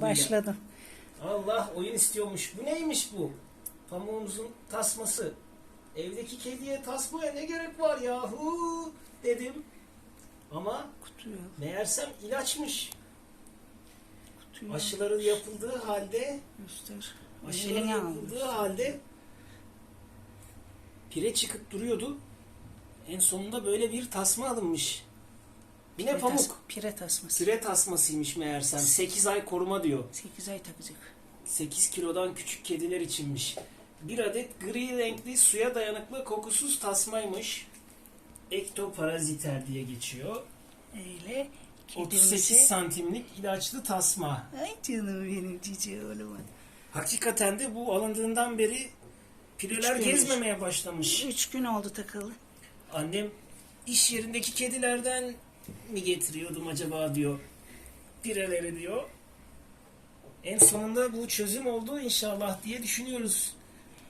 Başladım. Allah oyun istiyormuş. Bu neymiş bu? Pamuğumuzun tasması. Evdeki kediye tasmaya ne gerek var yahu dedim. Ama Kutuyu, meğersem ilaçmış. kutuyu Aşıları yapıldığı halde göster. aşıları Elini yapıldığı al. halde pire çıkıp duruyordu. En sonunda böyle bir tasma alınmış. Pire tas- pamuk. Pire tasması. Pire tasmasıymış meğersem. 8 ay koruma diyor. 8 ay takacak. 8 kilodan küçük kediler içinmiş. Bir adet gri renkli suya dayanıklı kokusuz tasmaymış. Ektoparaziter diye geçiyor. Öyle 38 kedimizi... santimlik ilaçlı tasma. Ay canım benim cici oğlum. Hakikaten de bu alındığından beri pireler gezmemeye başlamış. 3 gün oldu takalı. Annem iş yerindeki kedilerden mi getiriyordum acaba diyor. Pireleri diyor. En sonunda bu çözüm oldu inşallah diye düşünüyoruz.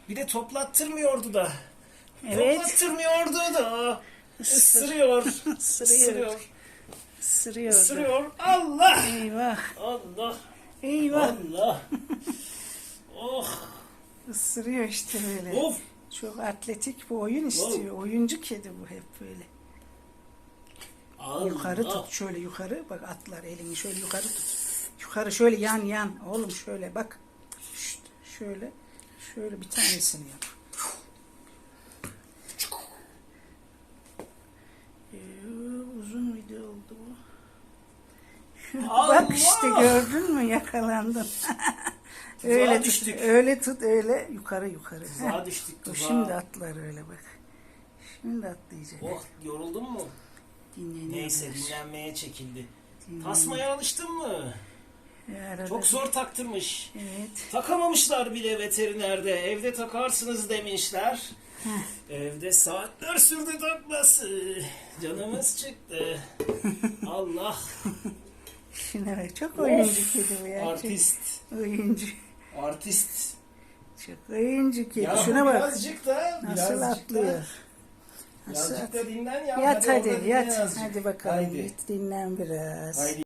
Bir de toplattırmıyordu da. Evet. Toplattırmıyordu da. Isır. Isırıyor. Isırıyor. Isırıyor. Isırıyor. Allah. Eyvah. Allah. Eyvah. Allah. oh. Isırıyor işte böyle. Of. Çok atletik bu oyun istiyor. Oyuncu kedi bu hep böyle. Allah. Yukarı tut şöyle yukarı. Bak atlar elini şöyle yukarı tut. Yukarı şöyle yan yan. Oğlum şöyle bak. Şşt, şöyle. Şöyle bir tanesini yap. Ee, uzun video oldu bu. Bak işte gördün mü yakalandın. öyle tut, düştük. öyle tut, öyle yukarı yukarı. Tuzağa düştük, tuzağa. Şimdi atlar öyle bak. Şimdi atlayacak. Oh yoruldun mu? Neyse dinlenmeye çekildi. Dinleniyor. Tasmaya alıştın mı? Arada- Çok zor taktırmış. Evet. Takamamışlar bile veterinerde. Evde takarsınız demişler. Evde saatler sürdü takması. Canımız çıktı. Allah. Şuna bak. Çok oyuncu kedi bu ya. Artist. Çok oyuncu. Artist. Çok oyuncu kedi. Ya Şuna bak. birazcık da Nasıl birazcık atlıyor. Da, Da dinlen ya. Yat orada hadi dinlen yat. azıcık. Hadi bakalım. Haydi. Git dinlen biraz. Haydi.